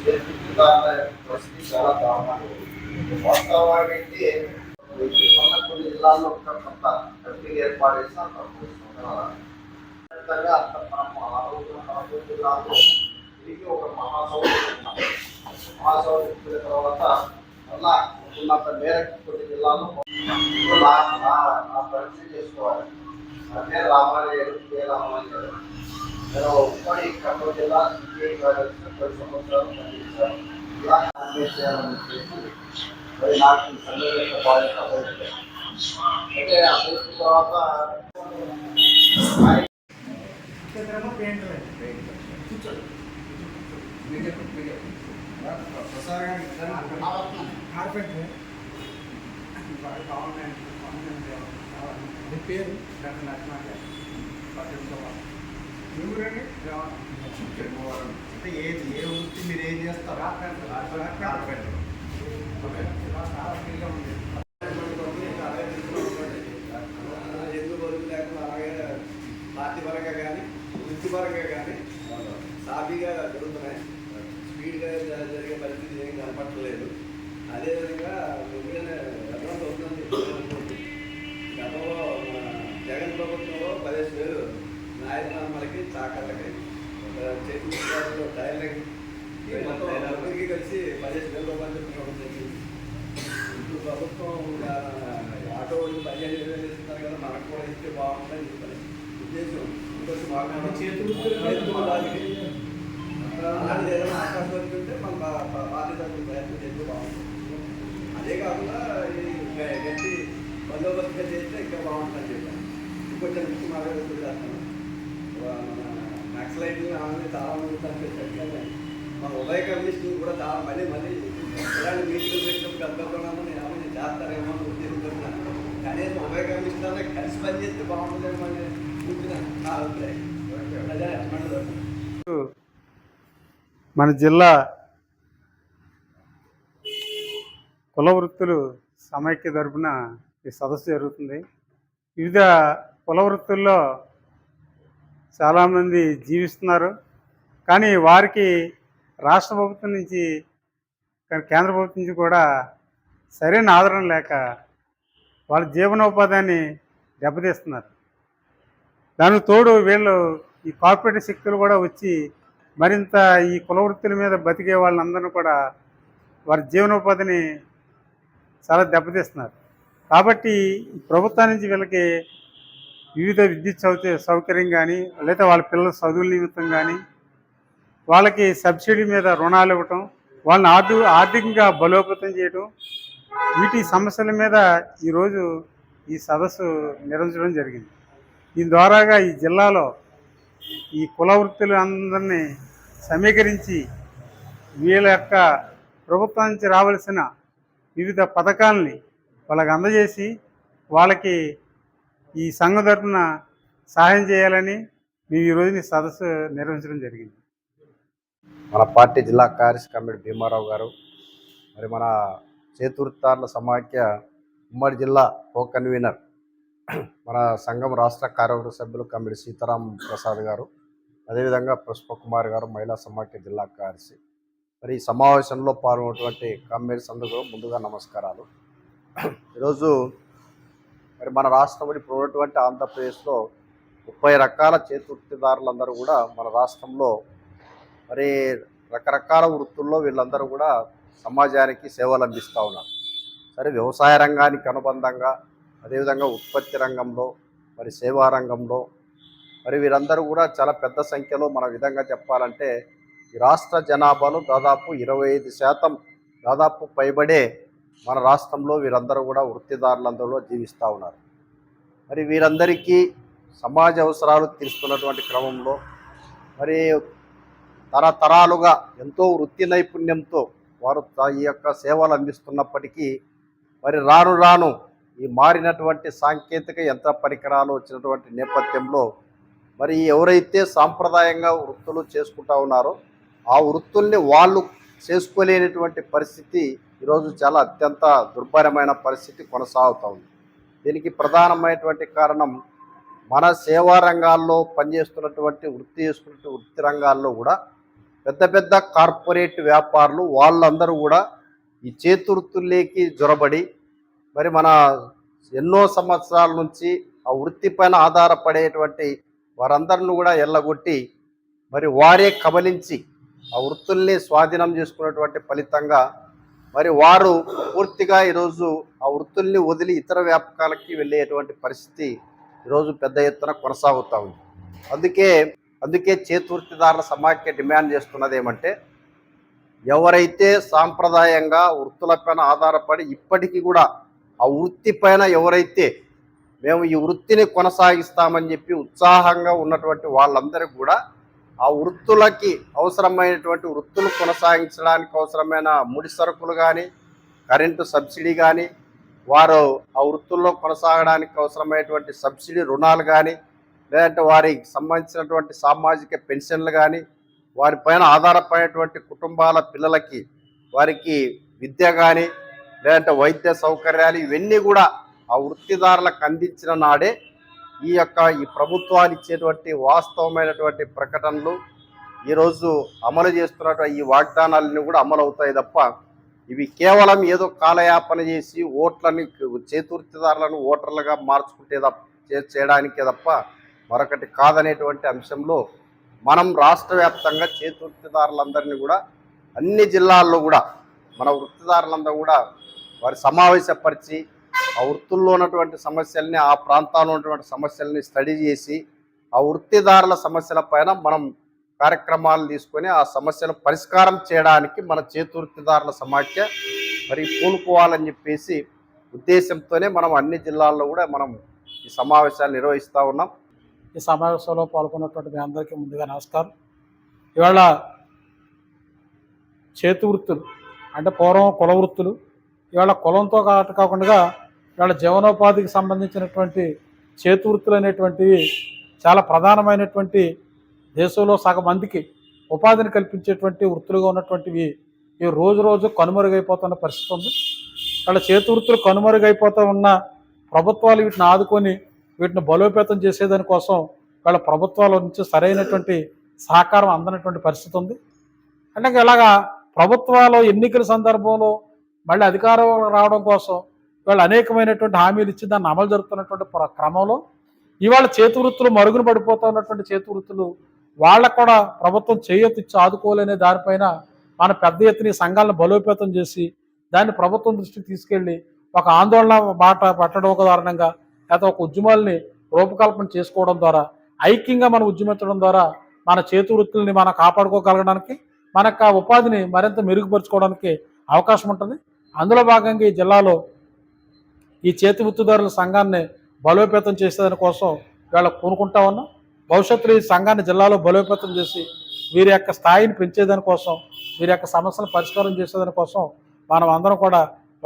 చేతుల పరిస్థితి చాలా దారుణంగా ఉంది వాస్తవానికి ఉన్న కొన్ని జిల్లాల్లో ఒక కొత్త కమిటీ ఏర్పాటు చేసిన ఖచ్చితంగా అంత మనం ఆ రోజున నలభై జిల్లాల్లో తిరిగి ఒక మహాసభ పెట్టుకున్నాం. మహాసభ పెట్టిన తర్వాత మళ్ళా ఉన్నంత మేరకు కొన్ని జిల్లాల్లో ఇప్పుడు నా నా- నా పరిస్థితి చేసుకోవాలి అంటే రామాలయం కే రామాలయం నేను ఉమ్మడి కర్నూలు జిల్లా సిపిఐ కార్యదర్శి పది సంవత్సరాలు పనిచేశాను ఇలా కాంగ్రెస్ చేయాలని చెప్పేసి మరి నాకు ఈ సంఘటన బాధ్యత వహించాను. అయితే ఆ చేసిన తర్వాత ఇక్కడేమో పెయింటర్ కార్పెంటర్ మీ పేరు ఎవరండి అంటే ఏది? ఏ వృత్తి మీరు ఏం చేస్తారు? ఎందుకు లేకుండా అలాగే పార్టీ పరంగా కానీ వృత్తిపరంగా కానీ సాఫీగా జరుగుతున్నాయి స్పీడ్గా జ- జరిగే పరిస్థితి ఏం కనపడలేదు అదేవిధంగా ముందుగానే అడ్వాన్స్ అవుతుందని చెప్పి అనుకుంటుంది గతంలో మన జగన్ ప్రభుత్వంలో పదిహేను వేలు నాయకులకి చాకళ్ళకి చేతి టైర్లకి అందరికీ కలిసి పదిహేను వేల రూపాయలు చెప్పిన జరిగింది. ఇప్పుడు ప్రభుత్వం ఆ, ఆటో వాళ్ళు పదిహేను వేలు ఇస్తున్నారు కదా మనకు కూడా ఇస్తే బాగుంటుందని చెప్పారు ఉద్దేశం. ఇంకొంచెం బాగా చేతులు అలాంటిది ఏదైనా అవకాశం ఉంటే మన బా- బా- బాధ్యత ప్రయత్నం చేస్తే బాగుంటుంది. అదే కాకుండా ఈ గట్టి బందోబస్తుగా చేస్తే ఇంకా బాగుంటుందని చెప్పాను మార్గదర్శనం చేస్తాను. వా- మన నక్సలైట్ ఆమె చాలా మంది చంపేశారు కానీ మన ఉదయ కమిషన్ కూడా చాలా మళ్ళీ మళ్ళీ ఇలాంటి మీటింగ్లు పెట్టినప్పుడు గద్దతున్నామని ఏమైనా చేస్తారేమో అని ఉద్దేశిస్తున్నాను కనీసం ఉదయ కమిషన్ కలిసి పనిచేస్తే బాగుంటుందేమో అని చూసిన నా అభిప్రాయం. మన జిల్లా కుల వృత్తులు సమైక్య తరపున ఈ సదస్సు జరుగుతుంది. వివిధ కుల వృత్తుల్లో చాలామంది జీవిస్తున్నారు. కానీ వారికి రాష్ట్ర ప్రభుత్వం నుంచి కేంద్ర ప్రభుత్వం నుంచి కూడా సరైన ఆదరణ లేక వాళ్ళ జీవనోపాధిని దెబ్బతీస్తున్నారు. దానికి తోడు వీళ్ళు ఈ కార్పొరేట్ శక్తులు కూడా వచ్చి మరింత ఈ కులవృత్తుల మీద బతికే వాళ్ళందరినీ కూడా వారి జీవనోపాధిని చాలా దెబ్బతీస్తున్నారు. కాబట్టి ప్రభుత్వం నుంచి వీళ్ళకి వివిధ విద్యుత్ సౌక సౌకర్యం కానీ లేదా వాళ్ళ పిల్లల చదువుల నిమిత్తం కానీ వాళ్ళకి సబ్సిడీ మీద రుణాలు ఇవ్వటం వాళ్ళని ఆర్థి ఆర్థికంగా బలోపేతం చేయటం వీటి సమస్యల మీద ఈరోజు ఈ సదస్సు నిర్వహించడం జరిగింది. దీని ద్వారాగా ఈ జిల్లాలో ఈ కుల వృత్తులు అందరినీ సమీకరించి వీళ్ళ యొక్క ప్రభుత్వం నుంచి రావాల్సిన వివిధ పథకాలని వాళ్ళకి అందజేసి వాళ్ళకి ఈ సంఘం తరఫున సహాయం చేయాలని మేము ఈ ఈ సదస్సు నిర్వహించడం జరిగింది. మన పార్టీ జిల్లా కార్యస్ కమిటీ భీమారావు గారు మరి మన చేతుర్తార్ల సమాఖ్య ఉమ్మడి జిల్లా కో కన్వీనర్ మన సంఘం రాష్ట్ర కార్యవర్గ సభ్యులు కమిటీ సీతారాం ప్రసాద్ గారు అదేవిధంగా పుష్ప కుమార్ గారు మహిళా సమాఖ్య జిల్లా కార్యదర్శి. మరి ఈ సమావేశంలో పాల్గొన్నటువంటి కమ్మేర్స్ అందరూ ముందుగా నమస్కారాలు. ఈరోజు మరి మన రాష్ట్రంలో ఇప్పుడు ఉన్నటువంటి ఆంధ్రప్రదేశ్లో ముప్పై రకాల చేతివృత్తిదారులందరూ కూడా మన రాష్ట్రంలో మరి రకరకాల వృత్తుల్లో వీళ్ళందరూ కూడా సమాజానికి సేవలు అందిస్తూ ఉన్నారు. సరే వ్యవసాయ రంగానికి అనుబంధంగా అదేవిధంగా ఉత్పత్తి రంగంలో మరి సేవా రంగంలో మరి వీరందరూ కూడా చాలా పెద్ద సంఖ్యలో మన విధంగా చెప్పాలంటే ఈ రాష్ట్ర జనాభాలో దాదాపు ఇరవై ఐదు శాతం దాదాపు పైబడే మన రాష్ట్రంలో వీరందరూ కూడా వృత్తిదారులందరూ జీవిస్తూ ఉన్నారు. మరి వీరందరికీ సమాజ అవసరాలు తీరుస్తున్నటువంటి క్రమంలో మరి తరతరాలుగా ఎంతో వృత్తి నైపుణ్యంతో వారు త- ఈ యొక్క సేవలు అందిస్తున్నప్పటికీ మరి రాను రాను ఈ మారినటువంటి సాంకేతిక యంత్ర పరికరాలు వచ్చినటువంటి నేపథ్యంలో మరి ఎవరైతే సాంప్రదాయంగా వృత్తులు చేసుకుంటా ఉన్నారో ఆ వృత్తుల్ని వాళ్ళు చేసుకోలేనటువంటి పరిస్థితి ఈరోజు చాలా అత్యంత దుర్భరమైన పరిస్థితి కొనసాగుతూ ఉంది. దీనికి ప్రధానమైనటువంటి కారణం మన సేవా రంగాల్లో పనిచేస్తున్నటువంటి వృత్తి చేసుకున్న వృత్తి రంగాల్లో కూడా పెద్ద పెద్ద కార్పొరేట్ వ్యాపారులు వాళ్ళందరూ కూడా ఈ చేతివృత్తుల్లోకి జొరబడి మరి మన ఎన్నో సంవత్సరాల నుంచి ఆ వృత్తి పైన ఆధారపడేటువంటి వారందరిని కూడా ఎల్లగొట్టి మరి వారే కబలించి ఆ వృత్తుల్ని స్వాధీనం చేసుకున్నటువంటి ఫలితంగా మరి వారు పూర్తిగా ఈరోజు ఆ వృత్తుల్ని వదిలి ఇతర వ్యాపకాలకి వెళ్ళేటువంటి పరిస్థితి ఈరోజు పెద్ద ఎత్తున కొనసాగుతూ ఉంది. అందుకే అందుకే చేతివృత్తిదారుల సమాఖ్య డిమాండ్ చేస్తున్నది ఏమంటే ఎవరైతే సాంప్రదాయంగా వృత్తులపైన ఆధారపడి ఇప్పటికీ కూడా ఆ వృత్తి పైన ఎవరైతే మేము ఈ వృత్తిని కొనసాగిస్తామని చెప్పి ఉత్సాహంగా ఉన్నటువంటి వాళ్ళందరికీ కూడా ఆ వృత్తులకి అవసరమైనటువంటి వృత్తులు కొనసాగించడానికి అవసరమైన ముడి సరుకులు కానీ కరెంటు సబ్సిడీ కానీ వారు ఆ వృత్తుల్లో కొనసాగడానికి అవసరమైనటువంటి సబ్సిడీ రుణాలు కానీ లేదంటే వారికి సంబంధించినటువంటి సామాజిక పెన్షన్లు కానీ వారిపైన ఆధారపడినటువంటి కుటుంబాల పిల్లలకి వారికి విద్య కానీ లేదంటే వైద్య సౌకర్యాలు ఇవన్నీ కూడా ఆ వృత్తిదారులకు అందించిన నాడే ఈ యొక్క ఈ ప్రభుత్వాలు ఇచ్చేటువంటి వాస్తవమైనటువంటి ప్రకటనలు ఈరోజు అమలు చేస్తున్నటువంటి ఈ వాగ్దానాలన్నీ కూడా అమలు అవుతాయి తప్ప ఇవి కేవలం ఏదో కాలయాపన చేసి ఓట్లని చేతూర్తిదారులను ఓటర్లుగా మార్చుకుంటే తప్ప చే- చేయడానికే తప్ప మరొకటి కాదనేటువంటి అంశంలో మనం రాష్ట్ర వ్యాప్తంగా చేతూర్తిదారులందరినీ కూడా అన్ని జిల్లాల్లో కూడా మన వృత్తిదారులందరూ కూడా వారి సమావేశపరిచి ఆ వృత్తుల్లో ఉన్నటువంటి సమస్యల్ని ఆ ప్రాంతాల్లో ఉన్నటువంటి సమస్యల్ని స్టడీ చేసి ఆ వృత్తిదారుల సమస్యల పైన మనం కార్యక్రమాలు తీసుకొని ఆ సమస్యలు పరిష్కారం చేయడానికి మన చేతువృత్తిదారుల సమాఖ్య మరి పూనుకోవాలని చెప్పేసి ఉద్దేశంతోనే మనం అన్ని జిల్లాల్లో కూడా మనం ఈ సమావేశాలు నిర్వహిస్తూ ఉన్నాం. ఈ సమావేశంలో పాల్గొన్నటువంటి మీ అందరికీ ముందుగా నమస్కారం. ఇవాళ చేతి వృత్తులు అంటే పూర్వం కుల వృత్తులు ఇవాళ కులంతో కాకుండా వాళ్ళ జీవనోపాధికి సంబంధించినటువంటి చేతి వృత్తులు అనేటువంటివి చాలా ప్రధానమైనటువంటి దేశంలో సగం మందికి ఉపాధిని కల్పించేటువంటి వృత్తులుగా ఉన్నటువంటివి ఈ రోజు రోజు కనుమరుగైపోతున్న పరిస్థితి ఉంది. వాళ్ళ చేతి వృత్తులు కనుమరుగైపోతూ ఉన్న ప్రభుత్వాలు వీటిని ఆదుకొని వీటిని బలోపేతం చేసేదాని కోసం వాళ్ళ ప్రభుత్వాల నుంచి సరైనటువంటి సహకారం అందనటువంటి పరిస్థితి ఉంది. అంటే ఇలాగా ప్రభుత్వాలు ఎన్నికల సందర్భంలో మళ్ళీ అధికారం రావడం కోసం వాళ్ళు అనేకమైనటువంటి హామీలు ఇచ్చి దాన్ని అమలు జరుపుతున్నటువంటి ప్ర- క్రమంలో ఇవాళ చేతి వృత్తులు మరుగున పడిపోతున్నటువంటి చేతి వృత్తులు వాళ్ళకు కూడా ప్రభుత్వం చేయొత్తిచ్చి ఆదుకోలేనే దానిపైన మన పెద్ద ఎత్తున సంఘాలను బలోపేతం చేసి దాన్ని ప్రభుత్వం దృష్టికి తీసుకెళ్ళి ఒక ఆందోళన బాట పట్టడం ఒక కారణంగా లేదా ఒక ఉద్యమాల్ని రూపకల్పన చేసుకోవడం ద్వారా ఐక్యంగా మనం ఉద్యమించడం ద్వారా మన చేతి వృత్తుల్ని మనం కాపాడుకోగలగడానికి మనకు ఆ ఉపాధిని మరింత మెరుగుపరుచుకోవడానికి అవకాశం ఉంటుంది. అందులో భాగంగా ఈ జిల్లాలో ఈ చేతి వృత్తిదారుల సంఘాన్ని బలోపేతం చేసేదాని కోసం వీళ్ళ కోరుకుంటా ఉన్నాం. భవిష్యత్తులో ఈ సంఘాన్ని జిల్లాలో బలోపేతం చేసి వీరి యొక్క స్థాయిని పెంచేదాని కోసం వీరి యొక్క సమస్యలను పరిష్కారం చేసేదాని కోసం మనం అందరం కూడా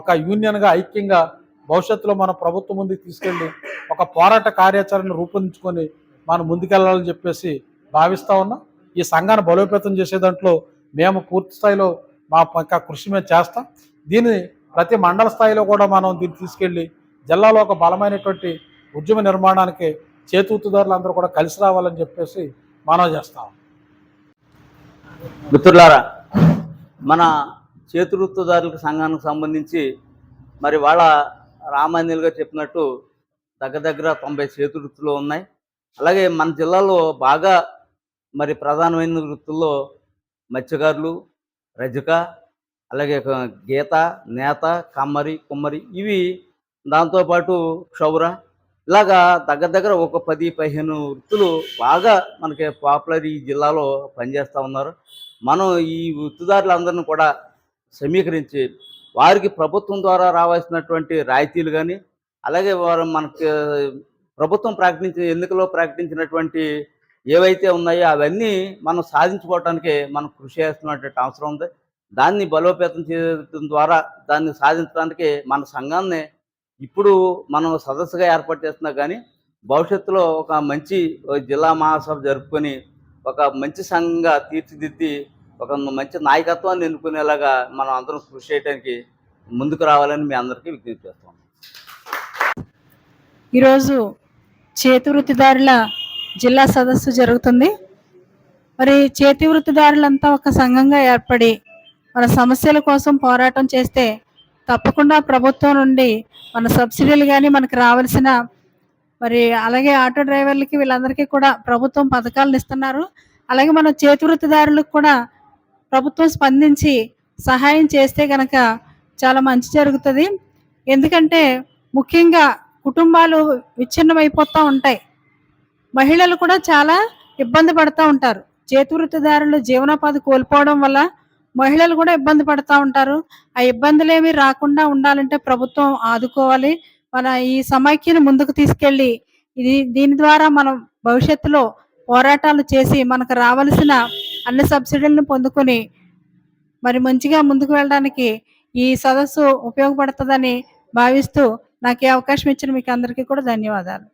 ఒక యూనియన్గా ఐక్యంగా భవిష్యత్తులో మన ప్రభుత్వం ముందుకు తీసుకెళ్ళి ఒక పోరాట కార్యాచరణను రూపొందించుకొని మనం ముందుకెళ్ళాలని చెప్పేసి భావిస్తూ ఉన్నాం. ఈ సంఘాన్ని బలోపేతం చేసే దాంట్లో మేము పూర్తి స్థాయిలో మా యొక్క కృషి మేము చేస్తాం. దీన్ని ప్రతి మండల స్థాయిలో కూడా మనం దీన్ని తీసుకెళ్ళి జిల్లాలో ఒక బలమైనటువంటి ఉద్యమ నిర్మాణానికి చేతూతుదారులు అందరూ కూడా కలిసి రావాలని చెప్పేసి మనం చేస్తాం. మిత్రులారా మన చేతివృత్తుదారులకు సంఘానికి సంబంధించి మరి వాళ్ళ రామాంజల్ గారు చెప్పినట్టు దగ్గర దగ్గర తొంభై చేతివృత్తులు ఉన్నాయి. అలాగే మన జిల్లాలో బాగా మరి ప్రధానమైన వృత్తుల్లో మత్స్యకారులు రజక అలాగే గీత నేత కమ్మరి కుమ్మరి ఇవి దాంతోపాటు క్షౌర. ఇలాగా దగ్గర దగ్గర ఒక పది పదిహేను వృత్తులు బాగా మనకి పాపులర్ ఈ జిల్లాలో పనిచేస్తూ ఉన్నారు. మనం ఈ వృత్తిదారులందరినీ కూడా సమీకరించి వారికి ప్రభుత్వం ద్వారా రావాల్సినటువంటి రాయితీలు కానీ అలాగే వారు మనకి ప్రభుత్వం ప్రకటించిన ఎన్నికలో ప్రకటించినటువంటి ఏవైతే ఉన్నాయో అవన్నీ మనం సాధించుకోవటానికి మనం కృషి చేస్తున్నటువంటి అవసరం ఉంది. దాన్ని బలోపేతం చేయడం ద్వారా దాన్ని సాధించడానికి మన సంఘాన్ని ఇప్పుడు మనం సదస్సుగా ఏర్పాటు చేస్తున్నా కానీ భవిష్యత్తులో ఒక మంచి జిల్లా మహాసభ జరుపుకొని ఒక మంచి సంఘంగా తీర్చిదిద్ది ఒక మంచి నాయకత్వాన్ని ఎన్నుకునేలాగా మనం అందరం కృషి చేయడానికి ముందుకు రావాలని మీ అందరికీ విజ్ఞప్తి చేస్తాం ఈరోజు చేతివృత్తిదారుల జిల్లా సదస్సు జరుగుతుంది. మరి చేతి వృత్తిదారులంతా ఒక సంఘంగా ఏర్పడి మన సమస్యల కోసం పోరాటం చేస్తే తప్పకుండా ప్రభుత్వం నుండి మన సబ్సిడీలు కానీ మనకు రావాల్సిన మరి అలాగే ఆటో డ్రైవర్లకి వీళ్ళందరికీ కూడా ప్రభుత్వం పథకాలను ఇస్తున్నారు. అలాగే మన చేతి వృత్తిదారులకు కూడా ప్రభుత్వం స్పందించి సహాయం చేస్తే కనుక చాలా మంచి జరుగుతుంది. ఎందుకంటే ముఖ్యంగా కుటుంబాలు విచ్ఛిన్నమైపోతూ ఉంటాయి. మహిళలు కూడా చాలా ఇబ్బంది పడుతూ ఉంటారు. చేతి వృత్తిదారులు జీవనోపాధి కోల్పోవడం వల్ల మహిళలు కూడా ఇబ్బంది పడుతూ ఉంటారు. ఆ ఇబ్బందులు ఏమి రాకుండా ఉండాలంటే ప్రభుత్వం ఆదుకోవాలి. మన ఈ సమైక్యను ముందుకు తీసుకెళ్ళి ఇది దీని ద్వారా మనం భవిష్యత్తులో పోరాటాలు చేసి మనకు రావాల్సిన అన్ని సబ్సిడీలను పొందుకొని మరి మంచిగా ముందుకు వెళ్ళడానికి ఈ సదస్సు ఉపయోగపడుతుందని భావిస్తూ నాకు ఈ అవకాశం ఇచ్చిన మీకు అందరికీ కూడా ధన్యవాదాలు.